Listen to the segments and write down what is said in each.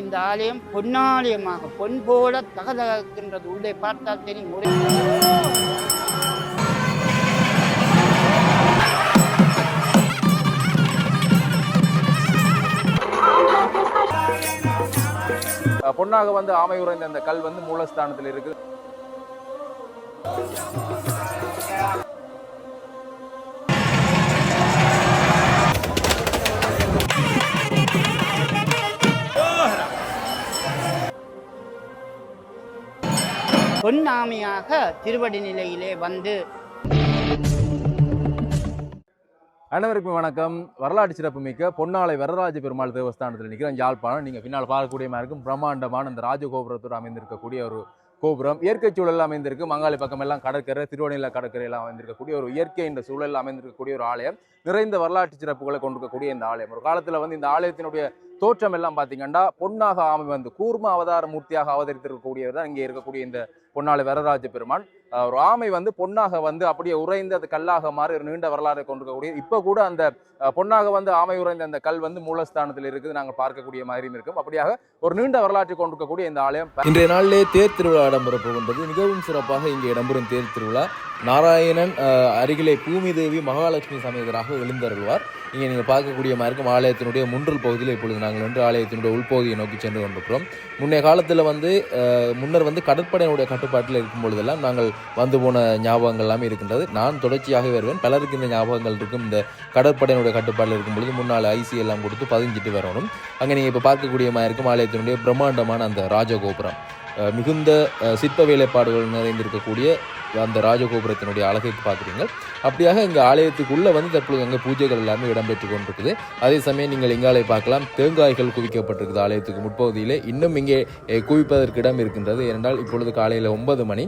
இந்த ஆலயம் பொன்னாலயமாக பொன் போல தகதகின்றது உள்ளே பார்த்தால் தெரியும். முறை பொன்னாக வந்து ஆமை உறைந்த அந்த கல் வந்து மூலஸ்தானத்தில் இருக்கு பொன்னாமியாக திருவடி நிலையிலே வந்து. அனைவருக்கும் வணக்கம். வரலாற்று சிறப்புமிக்க பொன்னாலை வரராஜ பெருமாள் தேவஸ்தானத்தில் நிற்கிறேன் யாழ்ப்பாணம். நீங்கள் பின்னால் பார்க்கக்கூடிய மாதிரி இருக்கும். பிரம்மாண்டமான அந்த ராஜகோபுரத்தோடு அமைந்திருக்கக்கூடிய ஒரு கோபுரம். இயற்கை சூழலில் அமைந்திருக்கு. மங்காளி பக்கம் எல்லாம் கடற்கரை திருவண்ணல கடற்கரையெல்லாம் அமைந்திருக்கக்கூடிய ஒரு இயற்கை என்ற சூழலில் அமைந்திருக்கக்கூடிய ஒரு ஆலயம். நிறைந்த வரலாற்று சிறப்புகளை கொண்டிருக்கக்கூடிய இந்த ஆலயம். ஒரு காலத்தில் வந்து இந்த ஆலயத்தினுடைய தோற்றம் எல்லாம் பார்த்தீங்கன்னா பொன்னாக ஆமை வந்து கூர்ம அவதார மூர்த்தியாக அவதரித்திருக்கக்கூடியவர் தான் இங்கே இருக்கக்கூடிய இந்த பொன்னாலை வரராஜ பெருமான். ராமை ஒரு ஆமை வந்து பொன்னாக வந்து அப்படியே உறைந்து அது கல்லாக மாறி ஒரு நீண்ட வரலாறை கொண்டிருக்கக்கூடிய இப்போ கூட அந்த பொன்னாக வந்து ஆமை உறைந்த அந்த கல் வந்து மூலஸ்தானத்தில் இருக்குது நாங்கள் பார்க்கக்கூடிய மாதிரியும் இருக்கும். அப்படியாக ஒரு நீண்ட வரலாற்றை கொண்டிருக்கக்கூடிய இந்த ஆலயம் இன்றைய நாளிலே தேர் திருவிழா இடம்பெற போகின்றது. மிகவும் சிறப்பாக இங்கே இடம்பெறும் தேர் திருவிழா. நாராயணன் அருகிலே பூமி தேவி மகாலட்சுமி சமேதராக எழுந்தருள்வார். இங்கே நீங்கள் பார்க்கக்கூடிய மாதிரி இருக்கும். ஆலயத்தினுடைய முன்றல் பகுதியில் இப்பொழுது நாங்கள் வந்து ஆலயத்தினுடைய உள்பகுதியை நோக்கி சென்று கொண்டிருக்கிறோம். முன்னைய காலத்தில் வந்து முன்னர் வந்து கடற்படையினுடைய கட்டுப்பாட்டில் இருக்கும் பொழுதெல்லாம் நாங்கள் வந்து போன ஞாபகங்கள் எல்லாமே இருக்கின்றது. நான் தொடர்ச்சியாக வருவேன். பலருக்கு இந்த ஞாபகங்கள் இருக்கும். இந்த கடற்படையினுடைய கட்டுப்பாட்டில் இருக்கும் பொழுது முன்னால் ஐசி எல்லாம் கொடுத்து பதிஞ்சிட்டு வரணும். அங்கே நீங்கள் இப்போ பார்க்கக்கூடிய மாதிரி இருக்கும். ஆலயத்தினுடைய பிரம்மாண்டமான அந்த ராஜகோபுரம். மிகுந்த சிற்ப வேலைப்பாடுகள் நிறைந்திருக்கக்கூடிய அந்த ராஜகோபுரத்தினுடைய அழகை பார்க்குறீங்க அப்படியாக இங்கே ஆலயத்துக்குள்ளே வந்து தற்பொழுது அங்கே பூஜைகள் எல்லாமே இடம்பெற்று கொண்டிருக்குது. அதே சமயம் நீங்கள் இங்காலை பார்க்கலாம் தேங்காய்கள் குவிக்கப்பட்டிருக்குது ஆலயத்துக்கு முற்பகுதியில். இன்னும் இங்கே குவிப்பதற்கு இடம் இருக்கின்றது. ஏனென்றால் இப்பொழுது காலையில் ஒன்பது மணி.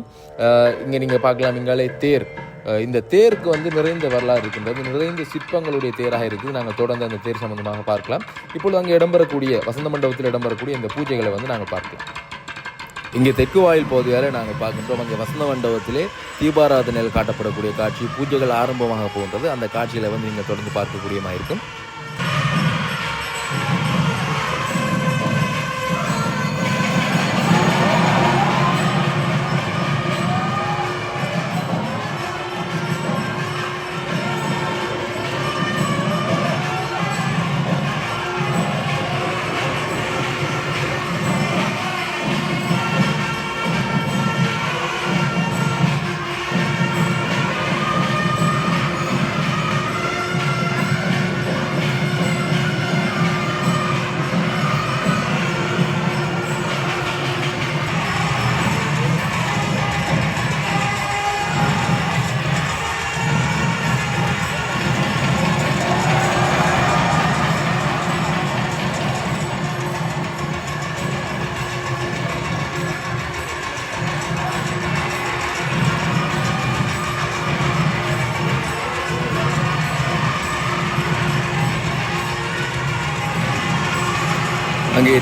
இங்கே நீங்கள் பார்க்கலாம் இங்காலே தேர். இந்த தேருக்கு வந்து நிறைந்த வரலாறு இருக்கின்றது. நிறைந்த சிற்பங்களுடைய தேராக இருக்குது. நாங்கள் தொடர்ந்து அந்த தேர் சம்பந்தமாக பார்க்கலாம். இப்பொழுது அங்கே இடம்பெறக்கூடிய வசந்த மண்டபத்தில் இடம்பெறக்கூடிய இந்த பூஜைகளை வந்து நாங்கள் பார்க்கலாம். இங்கே தெற்கு வாயில் பகுதி வரை நாங்கள் பார்க்கின்றோம். அங்கே வசந்த மண்டபத்திலே தீபாராதனையில் காட்டப்படக்கூடிய காட்சி பூஜைகள் ஆரம்பமாக போகின்றது. அந்த காட்சியில் வந்து நீங்கள் தொடர்ந்து பார்க்கக்கூடியமாக இருக்கும்.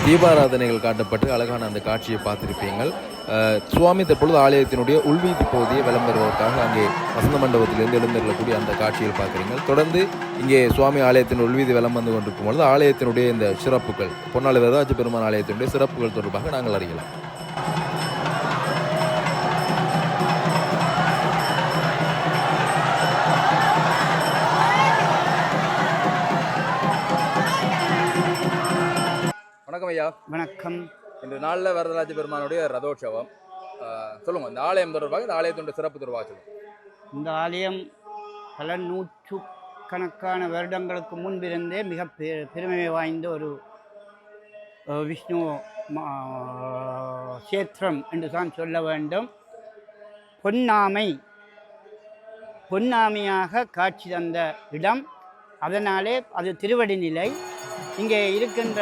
தீபாராதனைகள் காட்டப்பட்டு அழகான அந்த காட்சியை பார்த்திருப்பீங்கள். சுவாமி தற்பொழுது ஆலயத்தினுடைய உள்வீதி பகுதியை விளம்பருவதற்காக அங்கே வசந்த மண்டபத்திலிருந்து எழுந்திருக்கக்கூடிய அந்த காட்சியில் பார்க்குறீங்க தொடர்ந்து இங்கே சுவாமி ஆலயத்தின் உள்வீதி வலம் வந்து கொண்டிருக்கும் பொழுது ஆலயத்தினுடைய இந்த சிறப்புகள் பொன்னாளி வரதாஜ பெருமான் ஆலயத்தினுடைய சிறப்புகள் தொடர்பாக நாங்கள் அறியலாம். ஐயா. வணக்கம். இன்று நாளில் வரதராஜ பெருமானுடைய ரதோற்சவம். அஹ், சொல்லுங்க இந்த ஆலயம் தொடர்பாக இந்த ஆலயத்தினுடைய சிறப்பு தொடர்பாக சொல்லுங்க. இந்த ஆலயம் பல நூற்று கணக்கான வருடங்களுக்கு முன்பிருந்தே மிக பெ- பெருமை வாய்ந்த ஒரு விஷ்ணு சேத்திரம் என்று தான் சொல்ல வேண்டும். பொன்னாமை பொன்னாமையாக காட்சி தந்த இடம். அதனாலே அது திருவடி நிலை. இங்கே இருக்கின்ற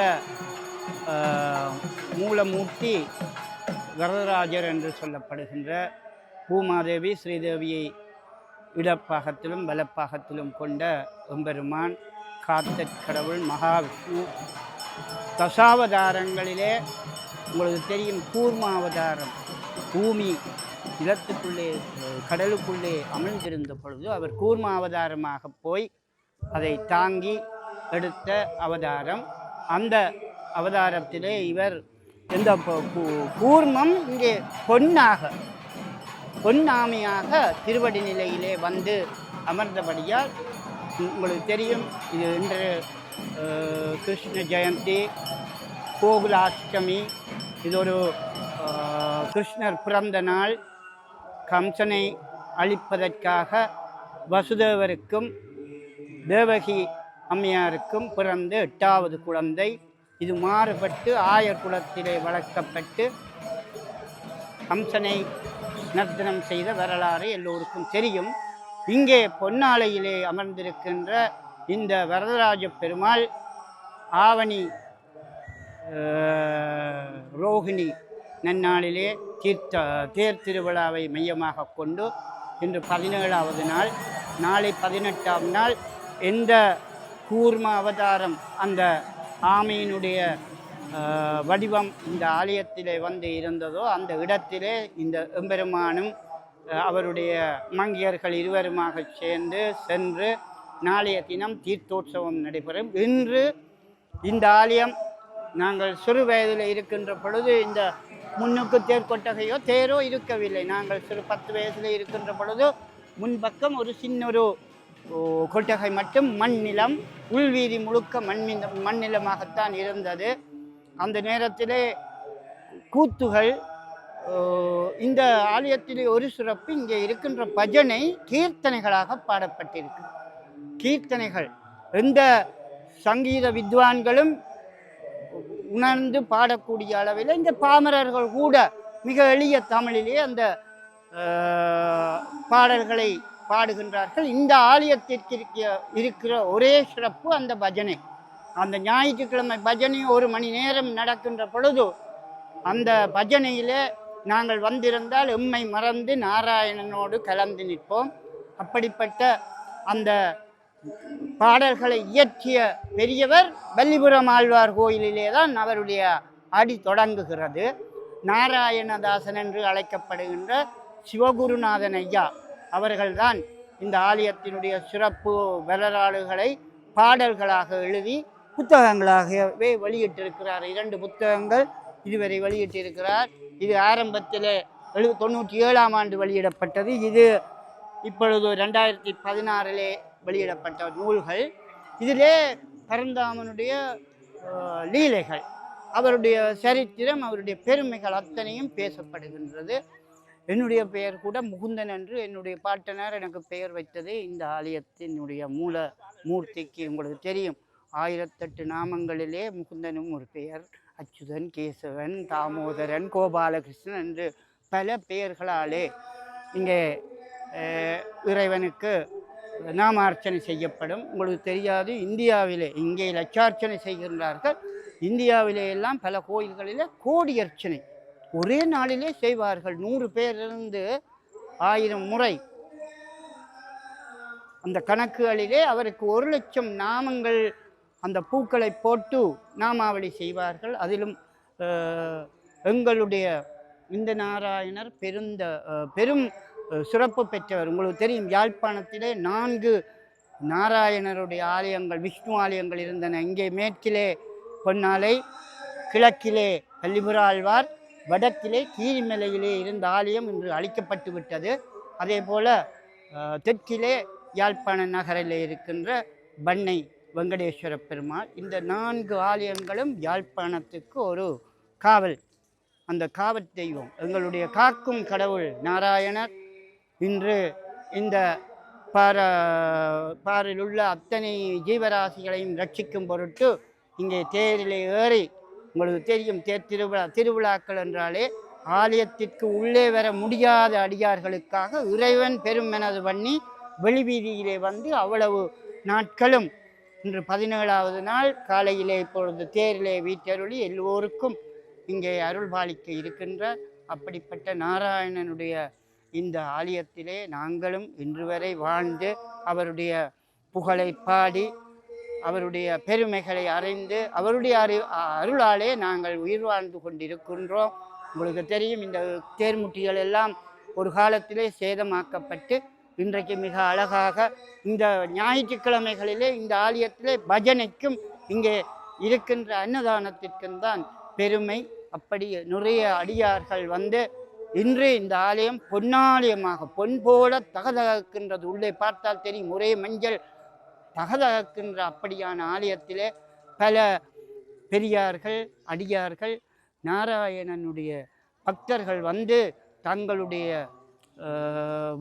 மூலமூர்த்தி வரதராஜர் என்று சொல்லப்படுகின்ற பூமாதேவி ஸ்ரீதேவியை இடப்பாகத்திலும் வலப்பாகத்திலும் கொண்ட எம்பெருமான் காத்தற் கடவுள் மகாவிஷ்ணு. தசாவதாரங்களிலே உங்களுக்கு தெரியும் கூர்மாவதாரம். பூமி நிலத்துக்குள்ளே கடலுக்குள்ளே அமிழ்ந்திருந்த பொழுது அவர் கூர்மாவதாரமாக போய் அதை தாங்கி எடுத்த அவதாரம். அந்த அவதாரத்திலே இவர் இந்த கூர்மம் இங்கே பொன்னாக பொன்னாமையாக திருவடி நிலையிலே வந்து அமர்ந்தபடியால் உங்களுக்கு தெரியும். இது இன்று கிருஷ்ண ஜெயந்தி கோகுலாஷ்டமி இது ஒரு கிருஷ்ணர் பிறந்த நாள் கம்சனை அழிப்பதற்காக வசுதேவருக்கும் தேவகி அம்மையாருக்கும் பிறந்த எட்டாவது குழந்தை இது மாறுபட்டு ஆயர் குலத்திலே வளர்க்கப்பட்டு கம்சனை நர்த்தனம் செய்த வரலாறு எல்லோருக்கும் தெரியும். இங்கே பொன்னாலையிலே அமர்ந்திருக்கின்ற இந்த வரதராஜ பெருமாள் ஆவணி ரோஹிணி ரோகிணி நன்னாளிலே தீர்த்த தேர் திருவிழாவை மையமாக கொண்டு இன்று பதினேழாவது நாள் நாளை பதினெட்டாம் நாள். எந்த கூர்ம அவதாரம் அந்த சாமியினுடைய வடிவம் இந்த ஆலயத்திலே வந்து இருந்ததோ அந்த இடத்திலே இந்த எம்பெருமானும் அவருடைய மங்கியர்கள் இருவருமாக சேர்ந்து சென்று நாளைய தினம் தீர்த்தோற்சவம் நடைபெறும். இன்று இந்த ஆலயம் நாங்கள் சிறு வயதில் இருக்கின்ற பொழுது இந்த முன்னுக்கு தேர் கொட்டகையோ தேரோ இருக்கவில்லை. நாங்கள் சிறு பத்து வயதில் இருக்கின்ற பொழுது முன்பக்கம் ஒரு சின்ன ஒரு கொட்டகை மட்டும் மண்ணிலம் உள்வீதி முழுக்க மண் மண்நிலமாகத்தான் இருந்தது. அந்த நேரத்திலே கூத்துகள் இந்த ஆலயத்திலே ஒரு சிறப்பு இங்கே இருக்கின்ற பஜனை கீர்த்தனைகளாக பாடப்பட்டிருக்கு. கீர்த்தனைகள் எந்த சங்கீத வித்வான்களும் உணர்ந்து பாடக்கூடிய அளவில் இந்த பாமரர்கள் கூட மிக எளிய தமிழிலே அந்த பாடல்களை பாடுகின்றார்கள். இந்த ஆலயத்திற்கு இருக்கிற ஒரே சிறப்பு அந்த பஜனை. அந்த ஞாயிற்றுக்கிழமை பஜனை ஒரு மணி நேரம் நடக்கின்ற பொழுது அந்த பஜனையிலே நாங்கள் வந்திருந்தால் எம்மை மறந்து நாராயணனோடு கலந்து நிற்போம். அப்படிப்பட்ட அந்த பாடல்களை இயற்றிய பெரியவர் வல்லிபுரம் ஆழ்வார் கோயிலிலே தான் அவருடைய அடி தொடங்குகிறது. நாராயணதாசன் என்று அழைக்கப்படுகின்ற சிவகுருநாதன் ஐயா. அவர்கள்தான் இந்த ஆலயத்தினுடைய சிறப்பு வரலாறுகளை பாடல்களாக எழுதி புத்தகங்களாகவே வெளியிட்டிருக்கிறார். இரண்டு புத்தகங்கள் இதுவரை வெளியிட்டிருக்கிறார். இது ஆரம்பத்தில் எழு தொண்ணூற்றி ஏழாம் ஆண்டு வெளியிடப்பட்டது. இது இப்பொழுது ரெண்டாயிரத்தி பதினாறிலே வெளியிடப்பட்ட நூல்கள். இதிலே பரந்தாமனுடைய லீலைகள் அவருடைய சரித்திரம் அவருடைய பெருமைகள் அத்தனையும் பேசப்படுகின்றது. என்னுடைய பெயர் கூட முகுந்தன் என்று என்னுடைய பாட்டனார் எனக்கு பெயர் வைத்தது இந்த ஆலயத்தினுடைய மூல மூர்த்திக்கு உங்களுக்கு தெரியும். ஆயிரத்தெட்டு நாமங்களிலே முகுந்தனும் ஒரு பெயர் அச்சுதன் கேசவன் தாமோதரன் கோபாலகிருஷ்ணன் என்று பல பெயர்களாலே இங்கே இறைவனுக்கு நாமார்ச்சனை செய்யப்படும். உங்களுக்கு தெரியாது இந்தியாவிலே இங்கே லட்சார்ச்சனை செய்கின்றார்கள். இந்தியாவிலே எல்லாம் பல கோயில்களிலே கோடி அர்ச்சனை. ஒரே நாளிலே செய்வார்கள். நூறு பேரிலிருந்து ஆயிரம் முறை. அந்த கணக்குகளிலே அவருக்கு ஒரு லட்சம் நாமங்கள் அந்த பூக்களை போட்டு நாமாவளி செய்வார்கள். அதிலும் எங்களுடைய இந்த நாராயணர் பெருந்த பெரும் சிறப்பு பெற்றவர். உங்களுக்கு தெரியும் யாழ்ப்பாணத்திலே நான்கு நாராயணருடைய ஆலயங்கள் விஷ்ணு ஆலயங்கள் இருந்தன. இங்கே மேற்கிலே பொன்னாலை கிழக்கிலே கல்லிபுராழ்வார் வடக்கிலே கீரிமலையிலே இருந்த ஆலயம் இன்று அழிக்கப்பட்டு விட்டது அதே போல் தெற்கிலே யாழ்ப்பாண நகரில் இருக்கின்ற பண்ணை வெங்கடேஸ்வர பெருமாள் இந்த நான்கு ஆலயங்களும் யாழ்ப்பாணத்துக்கு ஒரு காவல். அந்த காவல் தெய்வம் எங்களுடைய காக்கும் கடவுள் நாராயணர் இன்று இந்த பார பாரில் உள்ள அத்தனை ஜீவராசிகளையும் ரட்சிக்கும் பொருட்டு இங்கே தேரிலே ஏறி உங்களுக்கு தெரியும் தேர் திருவிழா திருவிழாக்கள் என்றாலே ஆலயத்திற்கு உள்ளே வர முடியாத அடியார்களுக்காக இறைவன் பெருமெனது பண்ணி வெளிவீதியிலே வந்து அவ்வளவு நாட்களும் இன்று பதினேழாவது நாள் காலையிலே இப்பொழுது தேரிலே வீட்டருளி எல்லோருக்கும் இங்கே அருள் பாலிக்க இருக்கின்ற அப்படிப்பட்ட நாராயணனுடைய இந்த ஆலயத்திலே நாங்களும் இன்று வரை வாழ்ந்து அவருடைய புகழை பாடி அவருடைய பெருமைகளை அறிந்து அவருடைய அறி அருளாலே நாங்கள் உயிர் வாழ்ந்து கொண்டிருக்கின்றோம். உங்களுக்கு தெரியும் இந்த தேர்முட்டிகள் எல்லாம் ஒரு காலத்திலே சேதமாக்கப்பட்டு இன்றைக்கு மிக அழகாக இந்த ஞாயிற்றுக்கிழமைகளிலே இந்த ஆலயத்திலே பஜனைக்கும் இங்கே இருக்கின்ற அன்னதானத்திற்கும் தான் பெருமை. அப்படி நிறைய அடியார்கள் வந்து இன்று இந்த ஆலயம் பொன்னாலயமாக பொன் போல தகதகின்றது உள்ளே பார்த்தால் தெரியும் ஒரே மஞ்சள் தகதகக்கின்ற அப்படியான ஆலயத்திலே பல பெரியார்கள் அடியார்கள் நாராயணனுடைய பக்தர்கள் வந்து தங்களுடைய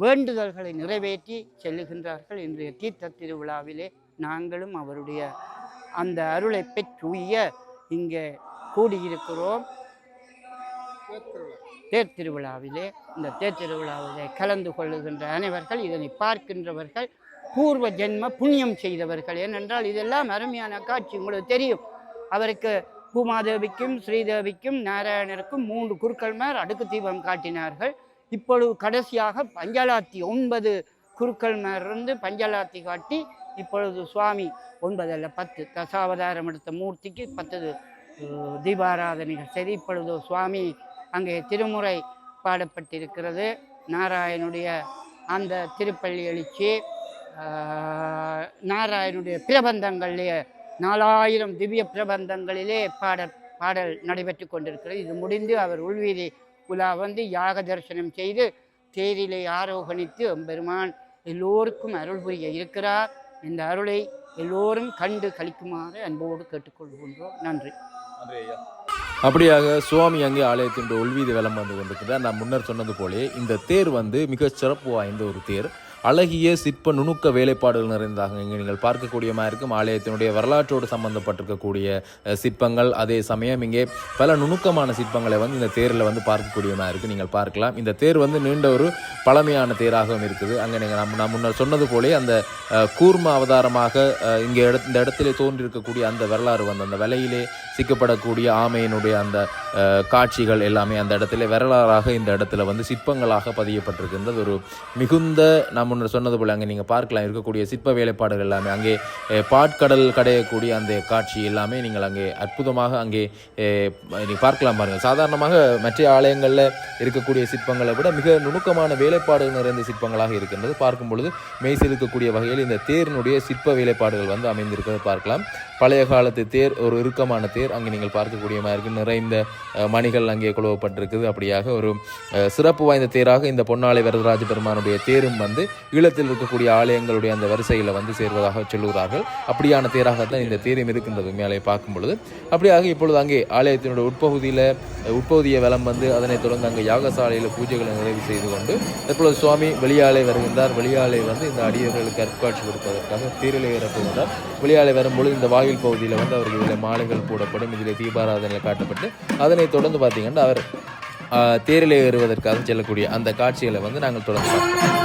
வேண்டுதல்களை நிறைவேற்றி செல்லுகின்றார்கள். இன்றைய தீர்த்த திருவிழாவிலே நாங்களும் அவருடைய அந்த அருளை பெற்றுய இங்கே கூடியிருக்கிறோம். தேர் திருவிழாவிலே இந்த தேர் திருவிழாவிலே கலந்து கொள்ளுகின்ற அனைவர்கள் இதனை பார்க்கின்றவர்கள் பூர்வ ஜென்ம புண்ணியம் செய்தவர்கள். ஏனென்றால் இதெல்லாம் அருமையான காட்சி உங்களுக்கு தெரியும். அவருக்கு பூமாதேவிக்கும் ஸ்ரீதேவிக்கும் நாராயணருக்கும் மூன்று குருக்கள்மார் அடுக்கு தீபம் காட்டினார்கள். இப்பொழுது கடைசியாக பஞ்சலாத்தி ஒன்பது குருக்கள் இருந்து பஞ்சலாத்தி காட்டி இப்பொழுது சுவாமி ஒன்பதில் பத்து தசாவதாரம் எடுத்த மூர்த்திக்கு பத்து தீபாராதனைகள் சரி இப்பொழுது சுவாமி அங்கே திருமுறை பாடப்பட்டிருக்கிறது. நாராயணுடைய அந்த திருப்பள்ளி எழுச்சி நாராயணுடைய பிரபந்தங்களிலே நாலாயிரம் திவ்ய பிரபந்தங்களிலே பாட பாடல் நடைபெற்று கொண்டிருக்கிறது. இது முடிந்து அவர் உள்வீதி உலா வந்து யாக தரிசனம் செய்து தேரிலே ஆரோகணித்து பெருமான் எல்லோருக்கும் அருள் புரிய இருக்கிறார். இந்த அருளை எல்லோரும் கண்டு கழிக்குமாறு அன்போடு கேட்டுக்கொள்கின்றோம். நன்றி. அப்படியாக சுவாமி அங்கே ஆலயத்தின் உள்வீதி விளம்பரம் வந்து கொண்டிருக்கிறார். நான் முன்னர் சொன்னது போலே இந்த தேர் வந்து மிக சிறப்பு வாய்ந்த ஒரு தேர். அழகிய சிற்ப நுணுக்க வேலைப்பாடுகள் நிறைந்ததாக இங்கே நீங்கள் பார்க்கக்கூடியமாக இருக்கும். ஆலயத்தினுடைய வரலாற்றோடு சம்பந்தப்பட்டிருக்கக்கூடிய சிற்பங்கள் அதே சமயம் இங்கே பல நுணுக்கமான சிற்பங்களை வந்து இந்த தேரில் வந்து பார்க்கக்கூடியமாக இருக்குது நீங்கள் பார்க்கலாம். இந்த தேர் வந்து நீண்ட ஒரு பழமையான தேராகவும் இருக்குது. அங்கே நீங்கள் நம்ம நான் முன்னர் சொன்னது போலே அந்த கூர்ம அவதாரமாக இங்கே இந்த இடத்திலே தோன்றியிருக்கக்கூடிய அந்த வரலாறு வந்து அந்த விலையிலே சிக்கப்படக்கூடிய ஆமையினுடைய அந்த காட்சிகள் எல்லாமே அந்த இடத்துல வரலாறாக இந்த இடத்துல வந்து சிற்பங்களாக பதியப்பட்டிருக்கின்றது. ஒரு மிகுந்த நான் முன்னர் சொன்னது போல் அங்கே நீங்கள் பார்க்கலாம் இருக்கக்கூடிய சிற்ப வேலைப்பாடுகள் எல்லாமே. அங்கே பாட்கடல் கடையக்கூடிய அந்த காட்சி எல்லாமே நீங்கள் அங்கே அற்புதமாக அங்கே நீங்கள் பார்க்கலாம் பாருங்கள். சாதாரணமாக மற்ற ஆலயங்களில் இருக்கக்கூடிய சிற்பங்களை விட மிக நுணுக்கமான வேலைப்பாடுகள் நிறைந்த சிற்பங்களாக இருக்கின்றது. பார்க்கும் பொழுது மெய்சிருக்கக்கூடிய வகையில் இந்த தேரினுடைய சிற்ப வேலைப்பாடுகள் வந்து அமைந்திருக்கிறது. பார்க்கலாம். பழைய காலத்து தேர் ஒரு இறுக்கமான தேர் அங்கே நீங்கள் பார்க்கக்கூடிய மாதிரி இருக்கு. நிறைந்த மணிகள் அங்கே குழுவப்பட்டிருக்குது. அப்படியாக ஒரு சிறப்பு வாய்ந்த தேராக இந்த பொன்னாலை வரதராஜ பெருமானுடைய தேரும் வந்து ஈழத்தில் இருக்கக்கூடிய ஆலயங்களுடைய அந்த வரிசையில் வந்து சேர்வதாக சொல்லுகிறார்கள். அப்படியான தேராகத்தான் இந்த தேரும் இருக்கின்றது மேலே பார்க்கும் பொழுது அப்படியாக இப்பொழுது அங்கே ஆலயத்தினுடைய உட்பகுதியில் உட்பகுதிய வலம் வந்து அதனைத் தொடர்ந்து அங்கே யாகசாலையில் பூஜைகளை நிறைவு செய்து கொண்டு இப்பொழுது சுவாமி வெளியாலே வருகின்றார். வெளியாலே வந்து இந்த அடியர்களுக்கு அற்காட்சி கொடுப்பதற்காக தேரில் ஏறப்போகின்றார் வெளியாலே வரும்பொழுது இந்த வாயில் பகுதியில் வந்து அவர்களுடைய இதில் மாலைகள் போடப்படும் இதில் தீபாராதனையில் காட்டப்பட்டு அதனைத் தொடர்ந்து பார்த்தீங்கன்னா அவர் ஆஹ், தேரிலே ஏறுவதற்காக செல்லக்கூடிய அந்த காட்சிகளை வந்து நாங்கள் தொடர்ந்து பார்க்கிறோம்.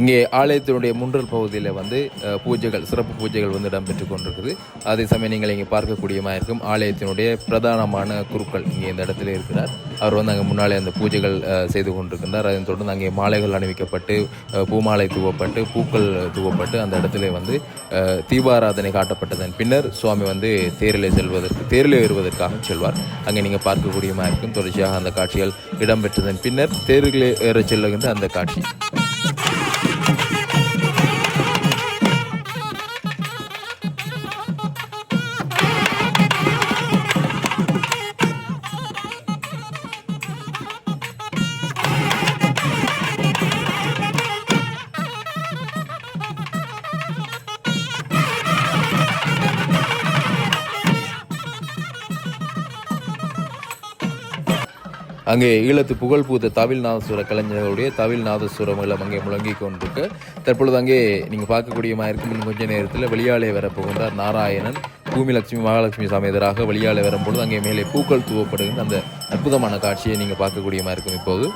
இங்கே ஆலயத்தினுடைய முன்றல் பகுதியில் வந்து பூஜைகள் சிறப்பு பூஜைகள் வந்து இடம்பெற்று கொண்டிருக்குது. அதே சமயம் நீங்கள் இங்கே பார்க்கக்கூடியமாக இருக்கும் ஆலயத்தினுடைய பிரதானமான குருக்கள் இங்கே இந்த இடத்துல இருக்கிறார். அவர் வந்து அங்கே முன்னாலே அந்த பூஜைகள் செய்து கொண்டிருக்கின்றார். அதன் தொடர்ந்து அங்கே மாலைகள் அணிவிக்கப்பட்டு பூமாலை தூவப்பட்டு பூக்கள் தூவப்பட்டு அந்த இடத்துல வந்து தீபாராதனை காட்டப்பட்டதன் பின்னர் சுவாமி வந்து தேரிலே செல்வதற்கு தேரில் ஏறுவதற்காக செல்வார். அங்கே நீங்கள் பார்க்கக்கூடியமாக இருக்கும் தொடர்ச்சியாக அந்த காட்சிகள் இடம்பெற்றதன் பின்னர் தேரில் ஏற செல்லுகின்ற அந்த காட்சி. அங்கே ஈழத்து புகழ் பூத்த தவில் நாதஸ்வர கலைஞர்களுடைய தவில் நாதஸ்வரம் எல்லாம் அங்கே முழங்கி கொண்டிருக்கு. தற்பொழுது அங்கே நீங்கள் பார்க்கக்கூடியமாக இருக்கும். கொஞ்ச நேரத்தில் வெளியாலே வரப்போகின்றார் நாராயணன். பூமிலட்சுமி மகாலட்சுமி சமேதராக வெளியாலே வரும்பொழுது அங்கே மேலே பூக்கள் தூவப்படுகின்ற அந்த அற்புதமான காட்சியை நீங்கள் பார்க்கக்கூடியமாக இருக்கும் இப்போது.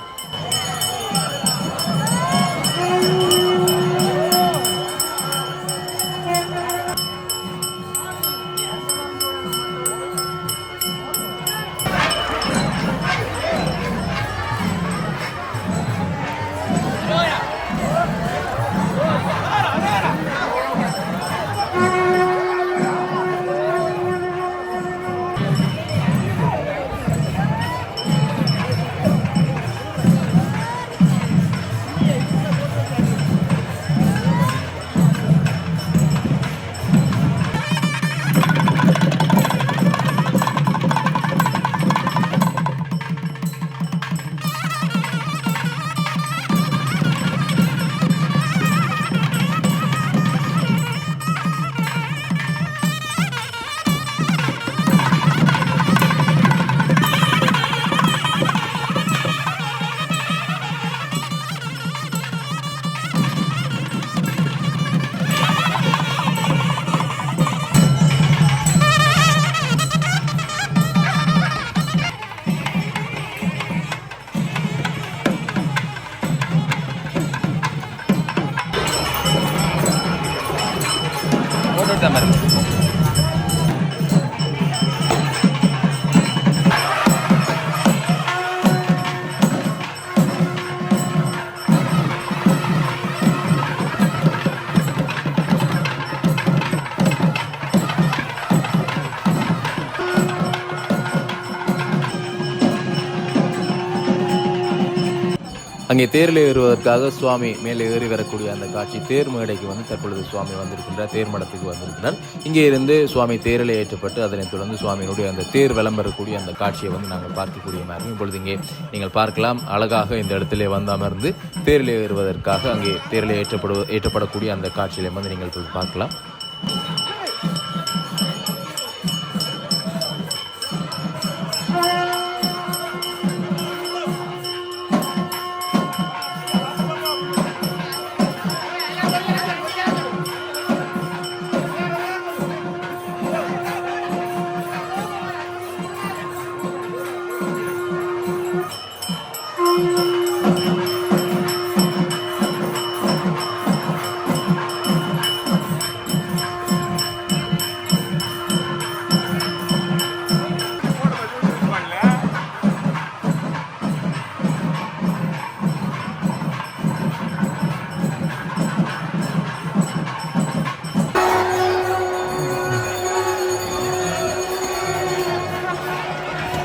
அங்கே தேரில் ஏறுவதற்காக சுவாமி மேலே ஏறி வரக்கூடிய அந்த காட்சி தேர் மேடைக்கு வந்து தற்பொழுது சுவாமி வந்திருக்கின்றார் தேர் மடத்துக்கு வந்திருக்கிறார். இங்கே இருந்து சுவாமி தேரில் ஏற்றப்பட்டு அதனைத் தொடர்ந்து சுவாமியினுடைய அந்த தேர் விளம்பரக்கூடிய அந்த காட்சியை வந்து நாங்கள் பார்க்கக்கூடிய மாதிரி இப்பொழுது இங்கே நீங்கள் பார்க்கலாம். அழகாக இந்த இடத்திலே வந்து அமர்ந்து தேரில் ஏறுவதற்காக அங்கே தேரில் ஏற்றப்படு ஏற்றப்படக்கூடிய அந்த காட்சியிலே வந்து நீங்கள் பார்க்கலாம்.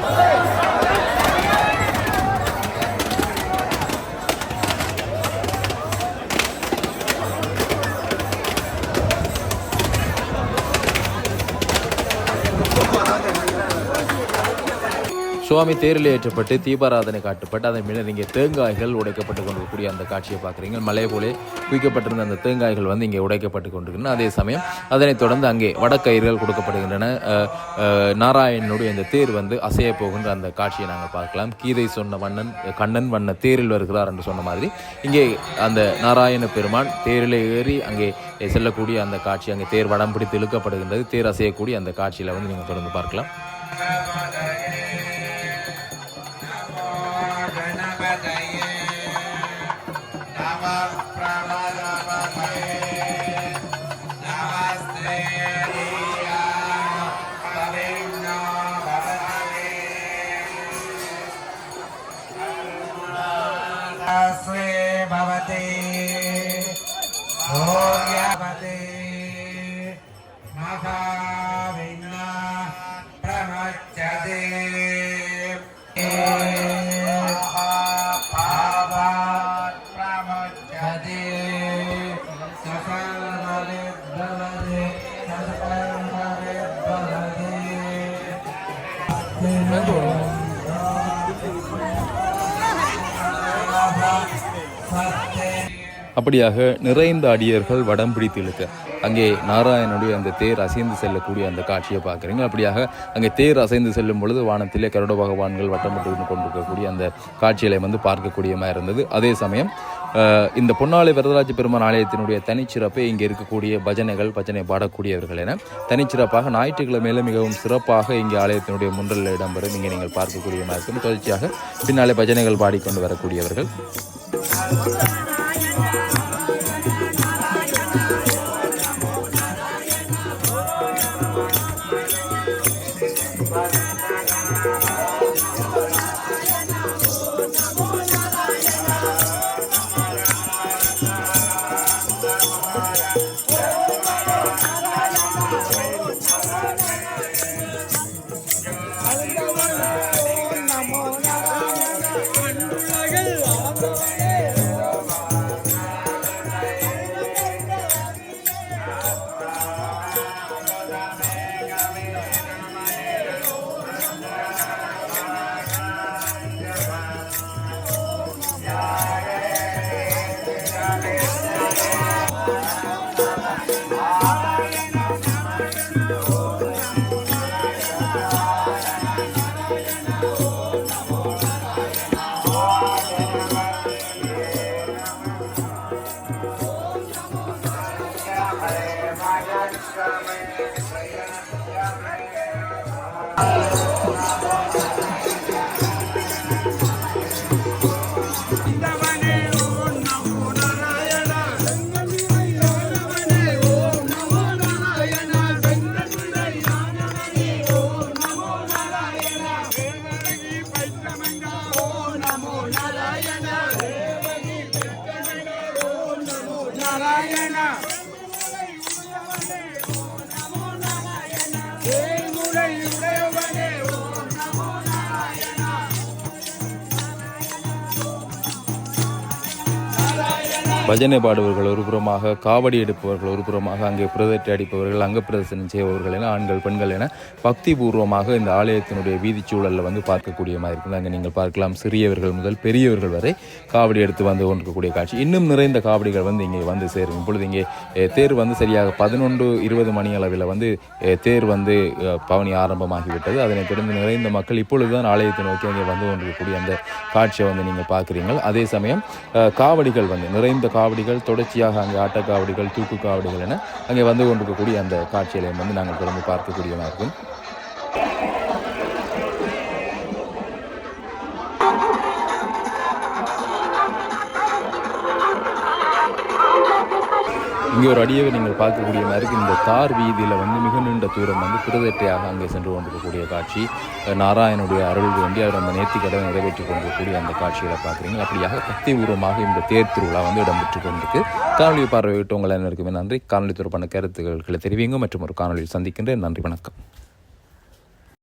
பார்க்கலாம் சுவாமி தேரில் ஏற்றப்பட்டு தீபாராதனை காட்டப்பட்டு அதன் பின்னர் இங்கே தேங்காய்கள் உடைக்கப்பட்டு கொண்டிருக்கக்கூடிய அந்த காட்சியை பார்க்குறீங்க. மலை போலே குவிக்கப்பட்டிருந்த அந்த தேங்காய்கள் வந்து இங்கே உடைக்கப்பட்டு கொண்டிருக்கின்றன. அதே சமயம் அதனைத் தொடர்ந்து அங்கே வடக்கயிறுகள் கொடுக்கப்படுகின்றன. நாராயணனுடைய இந்த தேர் வந்து அசைய போகின்ற அந்த காட்சியை நாங்கள் பார்க்கலாம். கீதை சொன்ன வண்ணன் கண்ணன் வண்ண தேரில் வருகிறார் என்று சொன்ன மாதிரி இங்கே அந்த நாராயண பெருமான் தேரில் ஏறி அங்கே செல்லக்கூடிய அந்த காட்சி அங்கே தேர் வடம் பிடித்து இழுக்கப்படுகின்றது. தேர் அசையக்கூடிய அந்த காட்சியில் வந்து நீங்கள் தொடர்ந்து பார்க்கலாம். அப்படியாக நிறைந்த அடியர்கள் வடம் பிடித்து இழுக்க. அங்கே நாராயணனுடைய அந்த தேர் அசைந்து செல்லக்கூடிய அந்த காட்சியை பார்க்குறீங்க அப்படியாக அங்கே தேர் அசைந்து செல்லும் பொழுது வானத்திலே கருட பகவான்கள் வட்டமிட்டு கொண்டிருக்கக்கூடிய அந்த காட்சிகளை வந்து பார்க்கக்கூடியமாக இருந்தது. அதே சமயம் இந்த பொன்னாலை வரதராஜ பெருமான் ஆலயத்தினுடைய தனிச்சிறப்பை இங்கே இருக்கக்கூடிய பஜனைகள் பஜனை பாடக்கூடியவர்கள் என தனிச்சிறப்பாக ஞாயிற்றுக்கிழமையில மிகவும் சிறப்பாக இங்கே ஆலயத்தினுடைய முன்றலில் இடம்பெறும். இங்கே நீங்கள் பார்க்கக்கூடிய இருக்கும் தொடர்ச்சியாக பின்னாலே பஜனைகள் பாடிக்கொண்டு வரக்கூடியவர்கள். Hallelujah. பஜனை பாடுபவர்கள் ஒரு புறமாக காவடி எடுப்பவர்கள் ஒரு புறமாக அங்கே பிரதட்டை அடிப்பவர்கள் அங்க பிரதர்சனம் செய்பவர்கள் என ஆண்கள் பெண்கள் என பக்தி பூர்வமாக இந்த ஆலயத்தினுடைய வீதிச் சூழலில் வந்து பார்க்கக்கூடிய மாதிரி இருக்குது. அங்கே நீங்கள் பார்க்கலாம் சிறியவர்கள் முதல் பெரியவர்கள் வரை காவடி எடுத்து வந்து கொண்டிருக்கக்கூடிய காட்சி. இன்னும் நிறைந்த காவடிகள் வந்து இங்கே வந்து சேரும். இப்பொழுது இங்கே தேர் வந்து சரியாக பதினொன்று இருபது மணி அளவில் வந்து தேர் வந்து பவனி ஆரம்பமாகிவிட்டது. அதனைத் தொடர்ந்து நிறைந்த மக்கள் இப்பொழுதுதான் ஆலயத்தை நோக்கி அங்கே வந்து கொண்டிருக்கக்கூடிய அந்த காட்சியை வந்து நீங்கள் பார்க்குறீங்கள் அதே சமயம் காவடிகள் வந்து நிறைந்த காவடிகள் தொடர்ச்சியாக அங்கே ஆட்ட காவடிகள் தூக்கு காவடிகள் என அங்கே வந்து கொண்டிருக்கக்கூடிய அந்த காட்சிகளையும் வந்து நாங்கள் தொடர்ந்து பார்க்கக்கூடியதாக இருக்கும். இங்கே ஒரு அடியவை நீங்கள் பார்க்கக்கூடிய மாதிரி இந்த தார் வீதியில் வந்து மிக நீண்ட தூரம் வந்து பிரதட்டையாக அங்கே சென்று கொண்டிருக்கக்கூடிய காட்சி. அஹ் நாராயணனுடைய அருள் வேண்டி அவர் அந்த நேர்த்தி நிறைவேற்றி கொண்டிருக்கக்கூடிய அந்த காட்சிகளை பார்க்குறீங்க அப்படியாக பக்தி பூர்வமாக இந்த தேர் திருவிழா வந்து இடம்பெற்று கொண்டிருக்கு. காணொலி பார்வையிட்டவங்களை அனைவருக்குமே நன்றி. காணொலி தொடர்பான கருத்துக்களை தெரிவிங்க மற்றும் ஒரு காணொலியில் சந்திக்கின்றேன். நன்றி வணக்கம்.